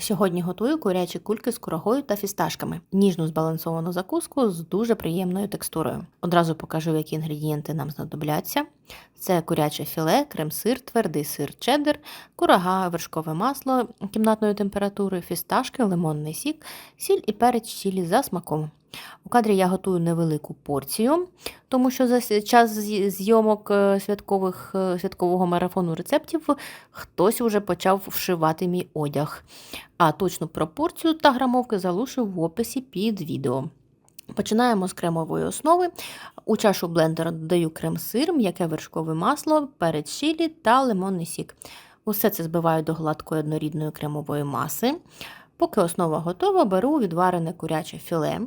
Сьогодні готую курячі кульки з курагою та фісташками, ніжну збалансовану закуску з дуже приємною текстурою. Одразу покажу, які інгредієнти нам знадобляться. Це куряче філе, крем-сир, твердий сир чеддер, курага, вершкове масло кімнатної температури, фісташки, лимонний сік, сіль і перець чилі за смаком. У кадрі я готую невелику порцію, тому що за час зйомок е, святкових, е, святкового марафону рецептів хтось вже почав вшивати мій одяг. А точну пропорцію та грамовки залишу в описі під відео. Починаємо з кремової основи. У чашу блендера додаю крем-сир, м'яке вершкове масло, перець чилі та лимонний сік. Усе це збиваю до гладкої однорідної кремової маси. Поки основа готова, беру відварене куряче філе,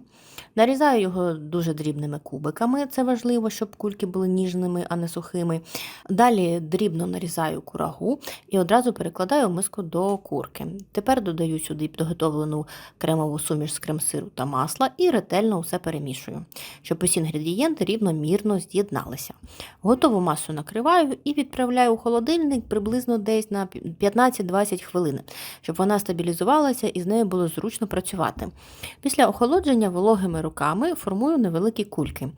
нарізаю його дуже дрібними кубиками, це важливо, щоб кульки були ніжними, а не сухими. Далі дрібно нарізаю курагу і одразу перекладаю в миску до курки. Тепер додаю сюди підготовлену кремову суміш з крем-сиру та масла і ретельно все перемішую, щоб усі інгредієнти рівномірно з'єдналися. Готову масу накриваю і відправляю у холодильник приблизно десь на 15-20 хвилин, щоб вона стабілізувалася і з нею було зручно працювати. Після охолодження вологими руками формую невеликі кульки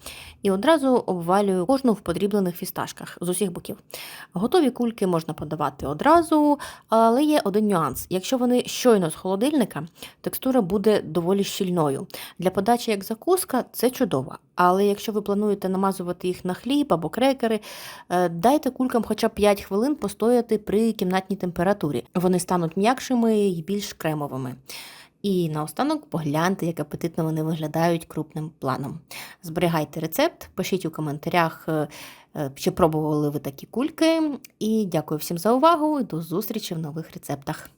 і одразу обвалюю кожну в подріблених фісташках з усіх боків. Готові кульки можна подавати одразу, але є один нюанс. Якщо вони щойно з холодильника, текстура буде доволі щільною. Для подачі як закуска це чудово. Але якщо ви плануєте намазувати їх на хліб або крекери, е, дайте кулькам хоча б 5 хвилин постояти при кімнатній температурі. Вони стануть м'якшими і більш кремовими. І наостанок погляньте, як апетитно вони виглядають крупним планом. Зберігайте рецепт, пишіть у коментарях, е, е, чи пробували ви такі кульки. І дякую всім за увагу до зустрічі в нових рецептах.